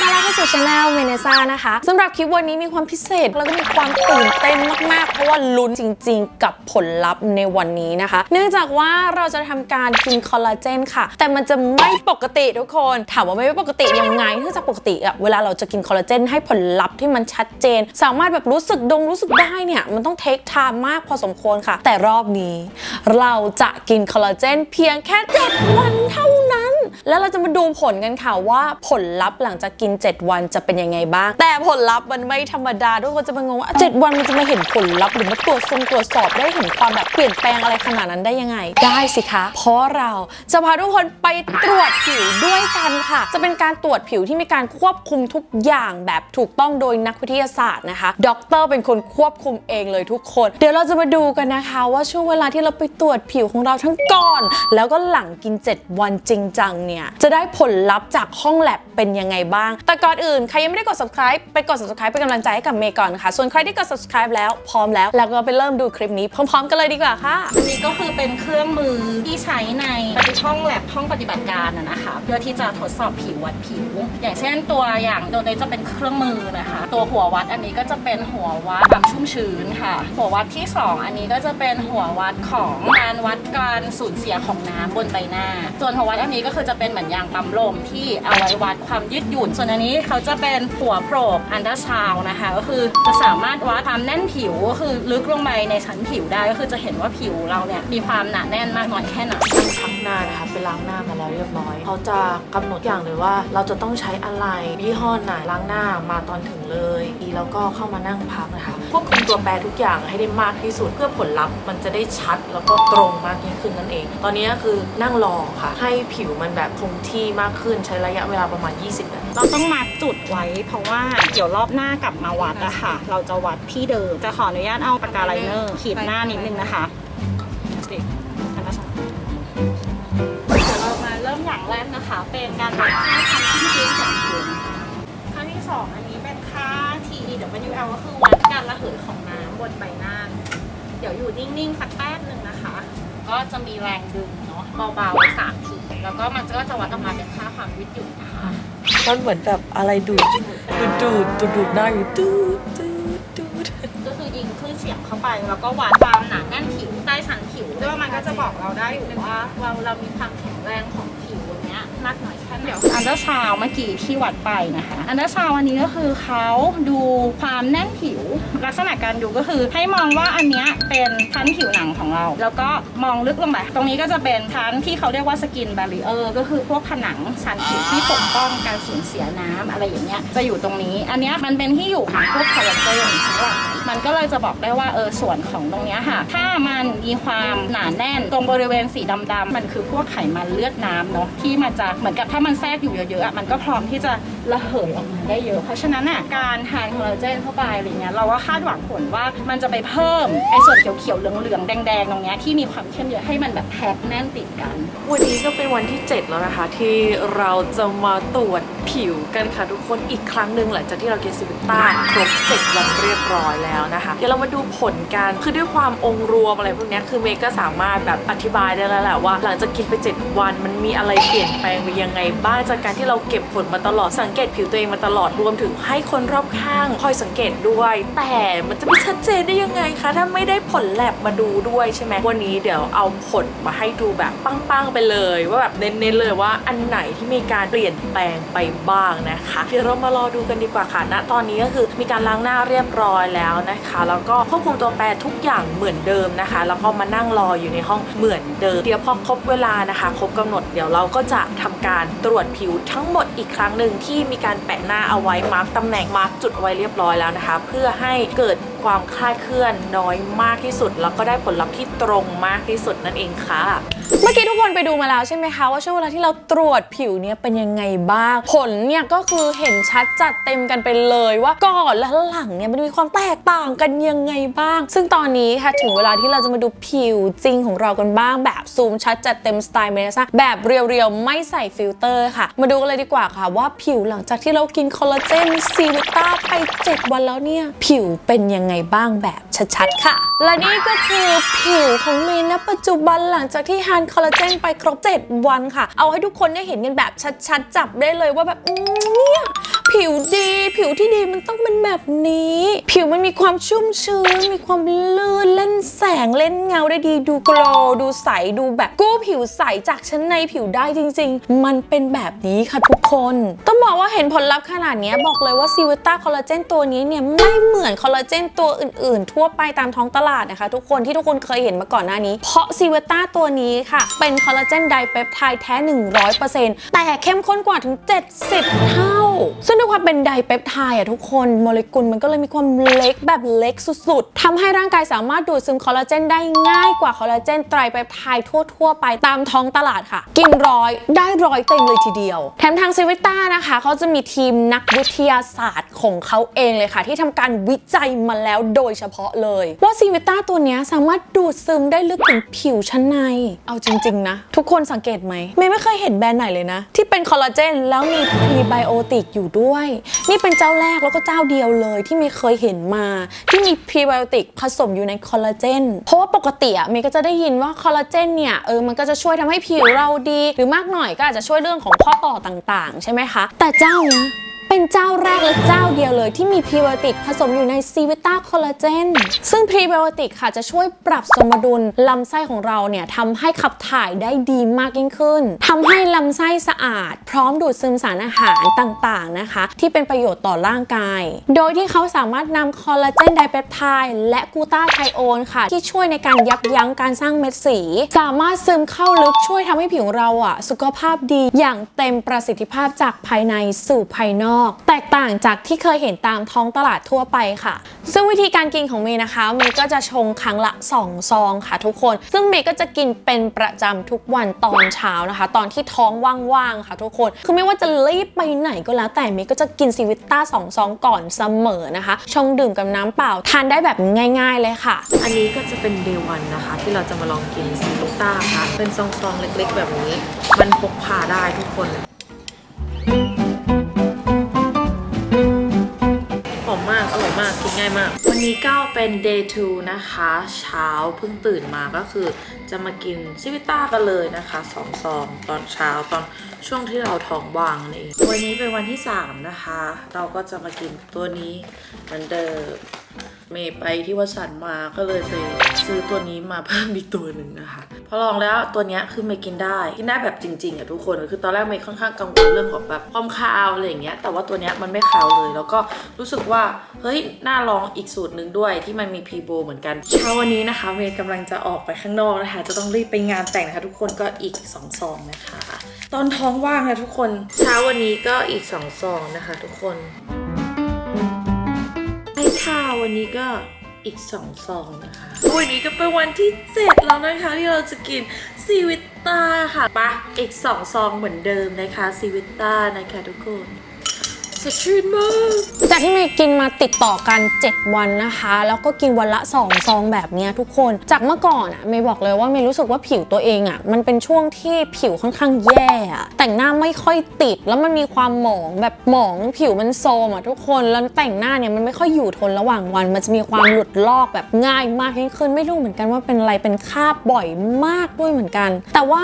ต้อนรับเข้าสู่ช anel เมเนซ่านะคะสำหรับคลิปวันนี้มีความพิเศษ แล้วก็มีความตื่นเต้นมาก ๆ เพราะว่าลุ้นจริง ๆ กับผลลัพธ์ในวันนี้นะคะ เนื่องจากว่าเราจะทำการกินคอลลาเจนค่ะ แต่มันจะไม่ปกติทุกคน ถามว่าไม่ปกติยังไงเนื่องจากปกติอะเวลาเราจะกินคอลลาเจนให้ผลลัพธ์ที่มันชัดเจน สามารถแบบรู้สึกดงรู้สึกได้เนี่ยมันต้องเทคไทม์มากพอสมควรค่ะ แต่รอบนี้ เราจะกินคอลลาเจนเพียงแค่7วันเท่านั้น แล้วเราจะมาดูผลกันค่ะว่าผลลัพธ์หลังจากกิน 7 วันจะเป็นยังไงบ้าง แต่ผลลัพธ์มันไม่ธรรมดาทุกคนจะมางงว่า7วันมันจะมาเห็นผลลัพธ์หรือมาตรวจทรงตรวจสอบได้เห็นความแบบเปลี่ยนแปลงอะไรขนาดนั้นได้ยังไง ได้สิคะ เพราะเราจะพาทุกคนไปตรวจผิวด้วยกันค่ะ จะเป็นการตรวจผิวที่มีการควบคุมทุกอย่างแบบถูกต้องโดยนักวิทยาศาสตร์นะคะด็อกเตอร์เป็นคนควบคุมเองเลยทุกคน เดี๋ยวเราจะมาดูกันนะคะ ว่าช่วงเวลาที่เราไปตรวจผิวของเราทั้งก่อน แล้วก็หลังกิน 7 วันจริงจังเนี่ย จะได้ผลลัพธ์จากห้องแลบเป็นยังไงบ้าง แต่ก่อนอื่น ใครยังไม่ได้กด subscribe ไปกด subscribe เป็นกำลังใจให้กับเมย์ก่อนนะคะ ส่วนใครที่กด subscribe แล้วพร้อมแล้วแล้วก็ไปเริ่มดูคลิปนี้พร้อม ๆ กันเลยดีกว่าค่ะอันนี้ก็คือเป็นเครื่องมือที่ใช้ในห้องแลบห้องปฏิบัติการนะคะ เพื่อที่จะทดสอบผิววัดผิว อย่างเช่นตัวอย่างตัวนี้จะเป็นเครื่องมือนะคะ ตัวหัววัดอันนี้ก็จะเป็นหัววัดความชุ่มชื้นค่ะ หัววัดที่ 2 อันนี้ก็จะเป็นหัววัดของการวัดการสูญเสียของน้ำบนใบหน้า ส่วนหัววัดอันนี้ก็คือจะเป็นเหมือนยางปั๊มลมที่เอาไว้วัดความยืดหยุ่น ส่วนอันนี้เขาจะเป็นหัวโปรบอันดาซาวนะคะ ก็คือจะสามารถวัดความแน่นผิวก็คือลึกลงไปในชั้นผิวได้ก็คือจะเห็นว่าผิวเราเนี่ยมีความหนาแน่นมากน้อยแค่ไหนชักหน้านะคะไปล้างหน้ามาแล้วเรียบร้อย เขาจะกำหนดอย่างเลยว่า เราจะต้องใช้อะไรยี่ห้อไหนล้างหน้ามาตอนถึงเลยแล้วก็เข้ามานั่งพักนะคะควบคุมตัวแปรทุกอย่างให้ได้มากที่สุดเพื่อผลลัพธ์มันจะได้ชัดแล้วก็ตรงมากยิ่งขึ้นนั่นเอง ตอนนี้คือนั่งรอค่ะ ให้ผิวมันแบบคงที่มากขึ้นใช้ระยะเวลาประมาณ 20นาที เราต้องมาร์กจุดไว้เพราะว่าเดี๋ยวรอบหน้ากลับมาวัดอะค่ะ เราจะวัดที่เดิม จะขออนุญาตเอาปากกาไลเนอร์ขีดหน้านิดนึงนะคะติดอันนั้นเดี๋ยวเรามาเริ่มอย่างแรกนะคะ เป็นการวัดค่าความชุ่มชื้นของผิวค่าที่สองอันนี้เป็นค่า TEWL ก็คือวัดการระเหยของน้ำบนใบหน้า เดี๋ยวอยู่นิ่งๆสักแป๊บหนึ่งนะคะ ก็จะมีแรงดึงเนาะเบาๆสามทีแล้วก็มันก็จะวัดออกมาเป็นค่าความยืดหยุ่นนะคะ มันเหมือนแบบอะไรดูดดูดดูดดูดหน้าอยู่ดูดดูดดูดก็คือยิงคลื่นเสียงเข้าไป แล้วก็วัดความหนาแน่นผิวใต้ชั้นผิวด้วยมันก็จะบอกเราได้อยู่ว่าเราเรามีความแข็งแรงของ มากน้อยค่ไหนเดี๋ยวอันเดอร์ซาวเมื่อกี้ที่วัดไปนะคะ อันเดอร์ซาวอันนี้ก็คือเขาดูความแน่นผิว ลักษณะการดูก็คือให้มองว่าอันเนี้ยเป็นชั้นผิวหนังของเรา แล้วก็มองลึกลงไป ตรงนี้ก็จะเป็นชั้นที่เขาเรียกว่าสกินบารีเออร์ก็คือพวกผนังชั้นผิวที่ปกป้องการสูญเสียน้ำอะไรอย่างเงี้ยจะอยู่ตรงนี้ อันเนี้ยมันเป็นที่อยู่ของพวกคอลลาเจนทั้งหลาย มันก็เลยจะบอกได้ว่าเออส่วนของตรงนี้ค่ะ ถ้ามันมีความหนาแน่นตรงบริเวณสีดำๆมันคือพวกไขมันเลือดน้ำเนาะที่มันจะเหมือนกับถ้ามันแทรกอยู่เยอะๆอะมันก็พร้อมที่จะ ระเหยออกมาได้เยอะ เพราะฉะนั้นอะการทานคอลลาเจนเข้าไปอะไรเงี้ยเราก็คาดหวังผลว่ามันจะไปเพิ่มไอ้ส่วนเขียวๆเหลืองๆแดงๆตรงเนี้ยที่มีความเข้มเยอะให้มันแบบแพ็คแน่นติดกัน วันนี้ก็เป็นวันที่ 7 แล้วนะคะ ที่เราจะมาตรวจผิวกันค่ะทุกคนอีกครั้งหนึ่งหลังจากที่เราเกินซิวิต้าครบ7วันเรียบร้อยแล้วนะคะเดี๋ยวเรามาดูผลกันคือด้วยความองค์รวมอะไรพวกเนี้ยคือเมย์ก็สามารถแบบอธิบายได้แล้วแหละว่า หลังจากกินไป 7 วันมันมีอะไรเปลี่ยนแปลงไปยังไงบ้างจากการที่เราเก็บผลมาตลอดสังเกตผิวตัวเองมาตลอดรวมถึงให้คนรอบข้างคอยสังเกตด้วย แต่มันจะไม่ชัดเจนได้ยังไงคะ ถ้าไม่ได้ผลแลบมาดูด้วยใช่ไหมวันนี้เดี๋ยวเอาผลมาให้ดูแบบปังๆไปเลย ว่าแบบเน้นๆเลยว่าอันไหนที่มีการเปลี่ยนแปลงไปบ้างนะคะเดี๋ยวเรามารอดูกันดีกว่าค่ะณตอนนี้ก็คือมีการล้างหน้าเรียบร้อยแล้วนะคะ แล้วก็ควบคุมตัวแปรทุกอย่างเหมือนเดิมนะคะ แล้วก็มานั่งรออยู่ในห้องเหมือนเดิมเดี๋ยวพอครบเวลานะคะ ครบกำหนดเดี๋ยวเราก็จะทำการตรวจผิวทั้งหมดอีกครั้งหนึ่งที่มีการแปะหน้าเอาไว้มาร์กตำแหน่งมาร์กจุดไว้เรียบร้อยแล้วนะคะ เพื่อให้เกิดความคลาดเคลื่อนน้อยมากที่สุด แล้วก็ได้ผลลัพธ์ที่ตรงมากที่สุดนั่นเองค่ะ เมื่อกี้ทุกคนไปดูมาแล้วใช่ไหมคะว่าช่วงเวลาที่เราตรวจผิวเนี่ยเป็นยังไงบ้าง ผลเนี่ยก็คือเห็นชัดจัดเต็มกันไปเลยว่าก่อนและหลังเนี่ยมันมีความแตกต่างกันยังไงบ้าง ซึ่งตอนนี้ค่ะถึงเวลาที่เราจะมาดูผิวจริงของเรากันบ้าง แบบซูมชัดจัดเต็มสไตล์เมนซ่าแบบเรียวๆไม่ใส่ฟิลเตอร์ค่ะ มาดูกันเลยดีกว่าค่ะว่าผิวหลังจากที่เรากินคอลลาเจนซีวิต้าไป 7 วันแล้วเนี่ยผิวเป็นยังไงบ้างแบบชัดๆค่ะ และนี่ก็คือผิวของเมย์ณปัจจุบันหลังจากที่ทานคอลลาเจนไปครบ 7 วันค่ะ เอาให้ทุกคนได้เห็นกันแบบชัดๆ จับได้เลยว่าแบบเนี่ย ผิวดี ผิวที่ดีมันต้องเป็นแบบนี้ ผิวมันมีความชุ่มชื้น มีความลื่นเล่นแสงเล่นเงาได้ดี ดูโกลว์ดูใสดูแบบกู้ผิวใสจากชั้นในผิวได้จริง ๆ มันเป็นแบบนี้ค่ะทุกคน ต้องบอกว่าเห็นผลลัพธ์ขนาดนี้บอกเลยว่าซิวต้าคอลลาเจนตัวนี้เนี่ยไม่เหมือนคอลลาเจนตัวอื่น ๆ ทั่วไปตามท้องตลาดนะคะ ทุกคนที่ทุกคนเคยเห็นมาก่อนหน้านี้ เพราะซิวต้าตัวนี้ค่ะ เป็นคอลลาเจนไดเปปไทด์แท้ 100%แต่เข้มข้นกว่าถึง 70 เท่า เป็นไดเปปไทด์อะทุกคนโมเลกุลมันก็เลยมีความเล็กแบบเล็กสุดๆทำให้ร่างกายสามารถดูดซึมคอลลาเจนได้ง่ายกว่าคอลลาเจนไตรเปปไทด์ทั่วๆ ไปตามท้องตลาดค่ะ กินร้อยได้ร้อยเต็มเลยทีเดียว แถมทางซิวิต้านะคะเขาจะมีทีมนักวิทยาศาสตร์ของเขาเองเลยค่ะ ที่ทำการวิจัยมาแล้วโดยเฉพาะเลย ว่าซิวิต้าตัวนี้สามารถดูดซึมได้ลึกถึงผิวชั้นใน เอาจริง ๆ นะ ทุกคนสังเกตไหมเมย์ไม่เคยเห็นแบรนด์ไหนเลยนะ ที่เป็นคอลลาเจนแล้วมีพรีไบโอติกอยู่ด้วยนี่เป็นเจ้าแรกแล้วก็เจ้าเดียวเลยที่เมย์เคยเห็นมา ที่มีพรีไบโอติกผสมอยู่ในคอลลาเจน เพราะว่าปกติอะเมย์ก็จะได้ยินว่าคอลลาเจนเนี่ยเออมันก็จะช่วยทำให้ผิวเราดี หรือมากหน่อยก็อาจจะช่วยเรื่องของข้อต่อต่างๆ ใช่ไหมคะ แต่เจ้าเนี้ย เป็นเจ้าแรกและเจ้าเดียวเลยที่มีพรีไบโอติกผสมอยู่ในซีวิต้าคอลลาเจนซึ่งพรีไบโอติกค่ะจะช่วยปรับสมดุลลำไส้ของเราเนี่ยทำให้ขับถ่ายได้ดีมากยิ่งขึ้นทำให้ลำไส้สะอาด พร้อมดูดซึมสารอาหารต่างๆนะคะ ที่เป็นประโยชน์ต่อร่างกาย โดยที่เขาสามารถนำคอลลาเจนไดเปปไทด์และกูต้าไทโอนค่ะ ที่ช่วยในการยับยั้งการสร้างเม็ดสี สามารถซึมเข้าลึกช่วยทำให้ผิวเราอะสุขภาพดีอย่างเต็มประสิทธิภาพจากภายในสู่ภายนอกแตกต่างจากที่เคยเห็นตามท้องตลาดทั่วไปค่ะ ซึ่งวิธีการกินของเมย์นะคะ เมย์ก็จะชงครั้งละ 2 ซองค่ะทุกคน ซึ่งเมย์ก็จะกินเป็นประจำทุกวันตอนเช้านะคะ ตอนที่ท้องว่างๆค่ะทุกคน คือไม่ว่าจะรีบไปไหนก็แล้ว แต่เมย์ก็จะกินซีวิต้า2ซองก่อนเสมอนะคะ ชงดื่มกับน้ำเปล่าทานได้แบบง่าย ๆเลยค่ะ อันนี้ก็จะเป็นเดวันนะคะ ที่เราจะมาลองกินซีลูต้าค่ะ เป็นซองๆเล็ก ๆ แบบนี้ มันพกพาได้ทุกคนายมาก วันนี้ก็เป็น day 2 นะคะ เช้าเพิ่งตื่นมาก็คือจะมากินซิวิต้ากันเลยนะคะสองซองตอนเช้าตอนช่วงที่เราท้องว่างนี่วันนี้เป็นวันที่ 3 นะคะ เราก็จะมากินตัวนี้เหมือนเดิม เมย์ไปที่วัดสันมาก็เลยไปซื้อตัวนี้มาเพิ่มอีกตัวหนึ่งนะคะพอลองแล้วตัวนี้คือเมย์กินได้กินได้แบบจริงๆอะทุกคนคือตอนแรกเมย์ค่อนข้างกังวลเรื่องของแบบความคาวอะไรอย่างเงี้ยแต่ว่าตัวนี้มันไม่คาวเลย แล้วก็รู้สึกว่าเฮ้ยน่าลองอีกสูตรหนึ่งด้วยที่มันมีพีโบเหมือนกันเช้าวันนี้นะคะเมย์กำลังจะออกไปข้างนอกนะคะ จะต้องรีบไปงานแต่งนะคะทุกคนก็อีกสองซองนะคะ ตอนท้องว่างนะทุกคนเช้าวันนี้ก็อีกสองซองนะคะ ทุกคน วันนี้ก็อีกสองซองนะคะ วันนี้ก็เป็นวันที่เจ็ดแล้วนะคะที่เราจะกินซีวิต้าค่ะปะอีกสองซองเหมือนเดิมนะคะซีวิต้านะคะทุกคน สดชื่นมากจากที่เมย์กินมาติดต่อกัน 7 วันนะคะ แล้วก็กินวันละ 2 ซองแบบนี้ทุกคน จากเมื่อก่อนอะเมย์บอกเลยว่าเมย์รู้สึกว่าผิวตัวเองอะมันเป็นช่วงที่ผิวค่อนข้างแย่อะแต่งหน้าไม่ค่อยติด แล้วมันมีความหมองแบบหมองผิวมันโซมอะทุกคนแล้วแต่งหน้าเนี่ยมันไม่ค่อยอยู่ทนระหว่างวัน มันจะมีความหลุดลอกแบบง่ายมากยิ่งขึ้นไม่รู้เหมือนกันว่าเป็นอะไรเป็นคราบบ่อยมากด้วยเหมือนกัน แต่ว่า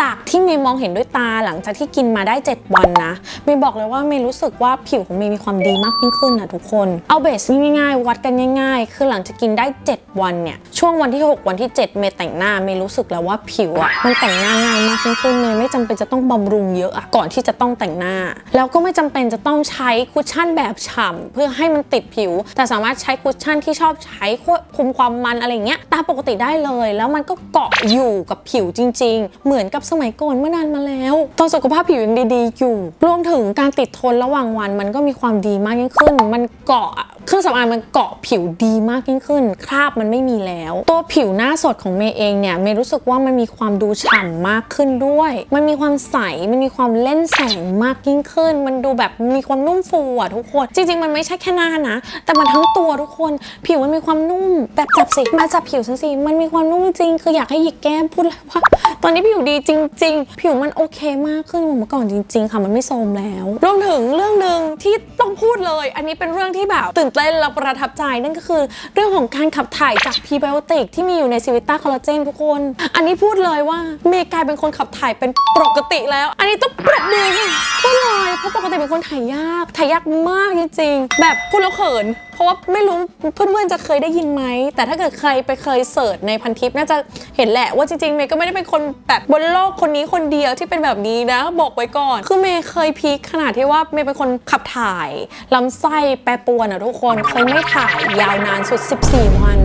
จากที่เมย์มองเห็นด้วยตาหลังจากที่กินมาได้ 7 วันนะเมย์บอกเลยว่าเมย์รู้สึกว่าผิวของเมย์มีความดีมากยิ่งขึ้นนะทุกคน เอาเบสง่ายๆ วัดกันง่ายๆ คือหลังจากกินได้ 7 วันเนี่ย ช่วงวันที่ 6 วันที่ 7 เมย์แต่งหน้าเมย์รู้สึกแล้วว่าผิวอะมันแต่งหน้าง่ายมากยิ่งขึ้นเมย์ไม่จำเป็นจะต้องบำรุงเยอะอะก่อนที่จะต้องแต่งหน้า แล้วก็ไม่จำเป็นจะต้องใช้คุชชั่นแบบฉ่ำเพื่อให้มันติดผิว แต่สามารถใช้คุชชั่นที่ชอบใช้ควบคุมความมันอะไรเงี้ยตามปกติได้เลย แล้วมันก็เกาะอยู่กับผิวจริง ๆ เหมือนกับสมัยก่อนเมื่อนานมาแล้วตอนสุขภาพผิวยังดีๆอยู่ รวมถึงการติดทนระหว่างวันมันก็มีความดีมากยิ่งขึ้น มันเกาะ เครื่องสำอางมันเกาะผิวดีมากยิ่งขึ้น คราบมันไม่มีแล้ว ตัวผิวหน้าสดของเมย์เองเนี่ยเมย์รู้สึกว่ามันมีความดูฉ่ำมากขึ้นด้วย มันมีความใส มันมีความเล่นแสงมากยิ่งขึ้น มันดูแบบมีความนุ่มฟูอะทุกคน จริง ๆ มันไม่ใช่แค่หน้านะ แต่มันทั้งตัวทุกคน ผิวมันมีความนุ่ม แบบจับสิมาจับผิวฉันสิมันมีความนุ่มจริง คืออยากให้หยิกแก้มพูดเลยว่าตอนนี้ผิวดีจริง ๆ ผิวมันโอเคมากขึ้นกว่าเมื่อก่อนจริง ๆ ค่ะมันไม่โทรมแล้ว รวมถึงเรื่องหนึ่งที่ต้องพูดเลย อันนี้เป็นเรื่องที่แบบตื่นเต้นเต้นและประทับใจนั่นก็คือ เรื่องของการขับถ่ายจากพรีไบโอติกที่มีอยู่ในซิวิต้าคอลลาเจนทุกคน อันนี้พูดเลยว่าเมย์กลายเป็นคนขับถ่ายเป็นปกติแล้ว อันนี้ต้องปรบมือก็เลยเพราะปกติเป็นคนถ่ายยาก ถ่ายยากมากจริงๆ แบบพูดแล้วเขิน เพราะว่าไม่รู้เพื่อนๆจะเคยได้ยินไหม แต่ถ้าเกิดใครไปเคยเสิร์ชในพันทิปน่าจะเห็นแหละว่าจริงๆเมย์ก็ไม่ได้เป็นคนแบบบนโลกคนนี้คนเดียวที่เป็นแบบนี้นะ บอกไว้ก่อน คือเมย์เคยพีคขนาดที่ว่าเมย์เป็นคนขับถ่ายลำไส้แปรปรวนอะทุกคนเคยไม่ถ่ายยาวนานสุด 14 วัน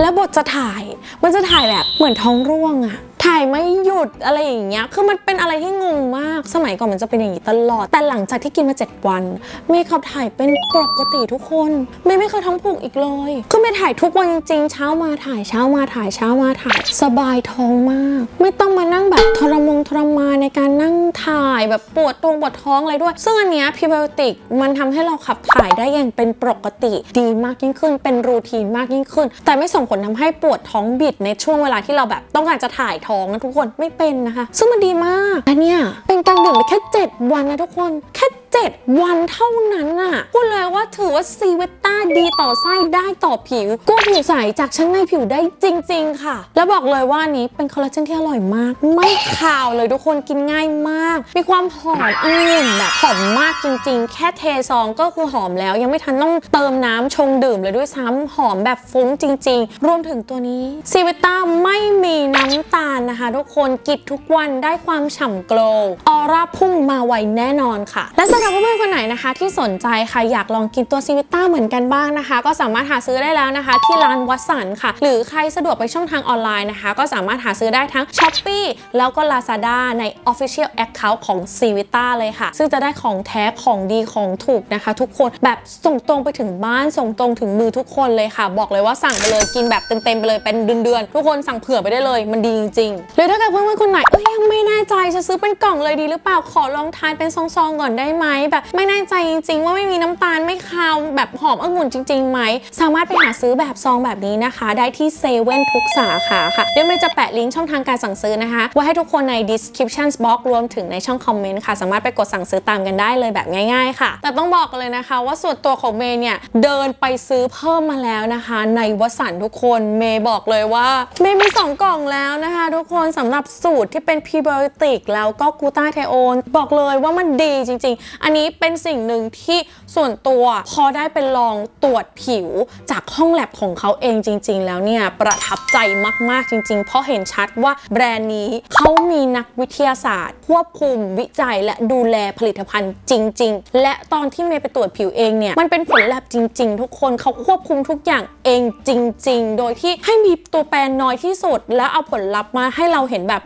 แล้วบทจะถ่ายมันจะถ่ายแบบเหมือนท้องร่วงอะถ่ายไม่หยุดอะไรอย่างเงี้ย คือมันเป็นอะไรที่งงมาก สมัยก่อนมันจะเป็นอย่างนี้ตลอด แต่หลังจากที่กินมา 7 วัน เมย์ขับถ่ายเป็นปกติทุกคน เมย์ไม่เคยท้องผูกอีกเลย คือเมย์ถ่ายทุกวันจริงๆ เช้ามาถ่ายเช้ามาถ่ายเช้ามาถ่าย สบายท้องมาก ไม่ต้องมานั่งแบบทรมงทรมานในการนั่งถ่ายแบบปวดตรงปวดท้องอะไรด้วย ซึ่งอันเนี้ยพรีไบโอติกมันทำให้เราขับถ่ายได้อย่างเป็นปกติ ดีมากยิ่งขึ้น เป็นรูทีนมากยิ่งขึ้น แต่ไม่ส่งผลทำให้ปวดท้องบิดในช่วงเวลาที่เราแบบต้องการจะถ่ายท้องนะทุกคนไม่เป็นนะคะ ซึ่งมันดีมากอันเนี้ยเป็นการดื่มไปแค่ 7 วันนะทุกคนแค่ 7 วันเท่านั้นน่ะพูดเลยว่าถือว่าซีเวต้าดีต่อไส้ได้ต่อผิวกู้ผิวใสจากชั้นในผิวได้จริง ๆ ค่ะ แล้วบอกเลยว่านี้เป็นคอลลาเจนที่อร่อยมาก ไม่ขาวเลยทุกคนกินง่ายมาก มีความหอมองุ่นแบบหอมมากจริง ๆ แค่เทซองก็คือหอมแล้ว ยังไม่ทันต้องเติมน้ำชงดื่มเลยด้วยซ้ำหอมแบบฟุ้งจริง ๆ รวมถึงตัวนี้ซีเวต้าไม่มีน้ำตาลนะคะ ทุกคนกินทุกวันได้ความฉ่ำโกลออร่าพุ่งมาไวแน่นอนค่ะ และสำหรับเพื่อนๆคนไหนนะคะ ที่สนใจค่ะอยากลองกินตัวซีวิต้าเหมือนกันบ้างนะคะ ก็สามารถหาซื้อได้แล้วนะคะ ที่ร้านวัสันค่ะ หรือใครสะดวกไปช่องทางออนไลน์นะคะ ก็สามารถหาซื้อได้ทั้ง s h อ p e e แล้วก็ Lazada ใน Official Account ของ c i v i t a เลยค่ะ ซึ่งจะได้ของแท้ของดีของถูกนะคะ ทุกคนแบบส่งตรงไปถึงบ้านส่งตรงถึงมือทุกคนเลยค่ะ บอกเลยว่าสั่งไปเลยกินแบบเต็มๆไปเลยเป็นเดือนๆทุกคนสั่งเผื่อไปได้เลย มันดีจริงๆหรือถ้าเกิดเพื่อนๆคนไหนเอ้ยยังไม่แน่ใจจะซื้อเป็นกล่องเลยดีหรือเปล่าขอลองทานเป็นซองๆก่อนได้ไหมแบบ ไม่แน่ใจจริงๆ ว่าไม่มีน้ำตาลไม่คาวแบบหอมองุ่นจริงๆไหม สามารถไปหาซื้อแบบซองแบบนี้นะคะ ได้ที่เซเว่นทุกสาขาค่ะเดี๋ยวเมย์จะแปะลิงก์ช่องทางการสั่งซื้อนะคะ ไว้ให้ทุกคนใน description box รวมถึงในช่องคอมเมนต์ค่ะ สามารถไปกดสั่งซื้อตามกันได้เลยแบบง่ายๆ ค่ะ แต่ต้องบอกเลยนะคะ ว่าส่วนตัวของเมย์เนี่ยเดินไปซื้อเพิ่มมาแล้วนะคะ ในวสันทุกคนเมย์บอกเลยว่าเมย์มีสองกล่องแล้วนะคะ ทุกคนสำหรับสูตรที่เป็นพรีไบโอติกแล้วก็กูต้าไทโอนบอกเลยว่ามันดีจริงๆอันนี้เป็นสิ่งหนึ่งที่ส่วนตัวพอได้ไปลองตรวจผิวจากห้องแลบของเขาเองจริง ๆ แล้วเนี่ยประทับใจมาก ๆ จริง ๆ เพราะเห็นชัดว่าแบรนด์นี้เขามีนักวิทยาศาสตร์ ควบคุมวิจัยและดูแลผลิตภัณฑ์จริง ๆ และตอนที่เมย์ไปตรวจผิวเองเนี่ยมันเป็นผลแลบจริง ๆ ทุกคนเขาควบคุมทุกอย่าง เองจริง ๆ โดยที่ให้มีตัวแปรน้อยที่สุด แล้วเอาผลลัพธ์มาให้เราเห็นแบบ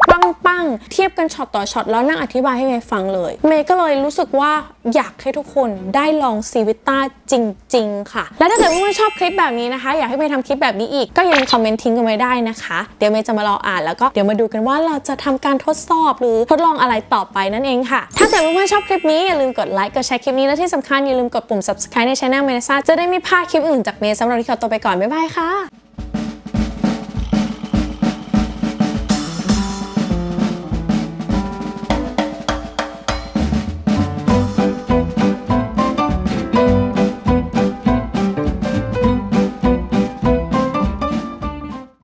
ปังๆเทียบกันช็อตต่อช็อตแล้วนั่งอธิบายให้เมย์ฟังเลย เมย์ก็เลยรู้สึกว่าอยากให้ทุกคนได้ลองซีวิต้าจริง ๆ ค่ะ และถ้าเกิดเพื่อนๆชอบคลิปแบบนี้นะคะ อยากให้เมย์ทำคลิปแบบนี้อีก ก็อย่าลืมคอมเมนต์ทิ้งกันไว้ได้นะคะ เดี๋ยวเมย์จะมารออ่านแล้วก็เดี๋ยวมาดูกันว่าเราจะทำการทดสอบหรือทดลองอะไรต่อไปนั่นเองค่ะ ถ้าเกิดเพื่อนๆชอบคลิปนี้อย่าลืมกดไลค์กดแชร์คลิปนี้และที่สำคัญอย่าลืมกดปุ่ม subscribe ในช่องเมย์ซ่าจะได้ไม่พลาดคลิปอื่นจากเมย์สำหรับที่ขอตัวไปก่อนบ๊ายบายค่ะ